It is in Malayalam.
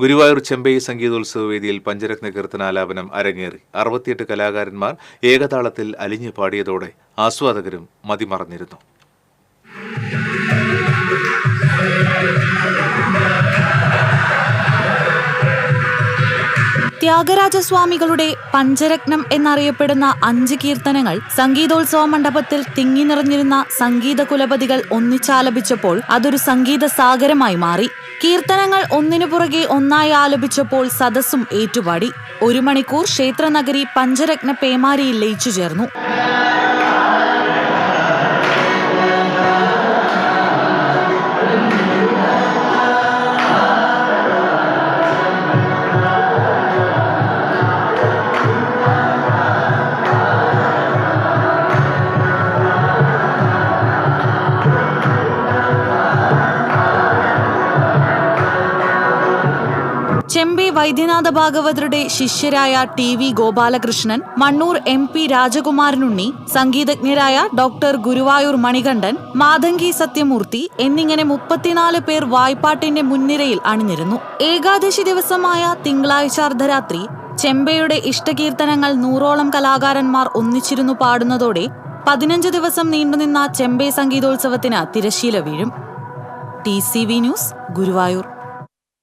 ഗുരുവായൂർ ചെമ്പൈ സംഗീതോത്സവ വേദിയിൽ പഞ്ചരത്ന കീർത്തനാലാപനം അരങ്ങേറി. അറുപത്തിയെട്ട് കലാകാരന്മാർ ഏകതാളത്തിൽ അലിഞ്ഞു പാടിയതോടെ ആസ്വാദകരും മതിമറന്നിരുന്നു. ത്യാഗരാജസ്വാമികളുടെ പഞ്ചരത്നം എന്നറിയപ്പെടുന്ന അഞ്ച് കീർത്തനങ്ങൾ സംഗീതോത്സവ മണ്ഡപത്തിൽ തിങ്ങി നിറഞ്ഞിരുന്ന സംഗീത കുലപതികൾ ഒന്നിച്ചാലപിച്ചപ്പോൾ അതൊരു സംഗീത സാഗരമായി മാറി. കീർത്തനങ്ങൾ ഒന്നിനു പുറകെ ഒന്നായി ആലപിച്ചപ്പോൾ സദസ്സും ഏറ്റുപാടി. ഒരു മണിക്കൂർ ക്ഷേത്രനഗരി പഞ്ചരത്ന പേമാരിയിൽ ലയിച്ചു ചേർന്നു. ചെമ്പൈ വൈദ്യനാഥ ഭാഗവതരുടെ ശിഷ്യരായ T V Gopalakrishnan Mannur M P Rajakumaranunni സംഗീതജ്ഞരായ doctor Guruvayur Manikandan Mathangi Sathyamurthy എന്നിങ്ങനെ മുപ്പത്തിനാല് പേർ വായ്പാട്ടിന്റെ മുൻനിരയിൽ അണിനിരുന്നു. ഏകാദശി ദിവസമായ തിങ്കളാഴ്ച അർദ്ധരാത്രി ചെമ്പയുടെ ഇഷ്ടകീർത്തനങ്ങൾ നൂറോളം കലാകാരന്മാർ ഒന്നിച്ചിരുന്നു പാടുന്നതോടെ പതിനഞ്ച് ദിവസം നീണ്ടുനിന്ന ചെമ്പൈ സംഗീതോത്സവത്തിന് തിരശീല വീഴും. T C V news Guruvayur.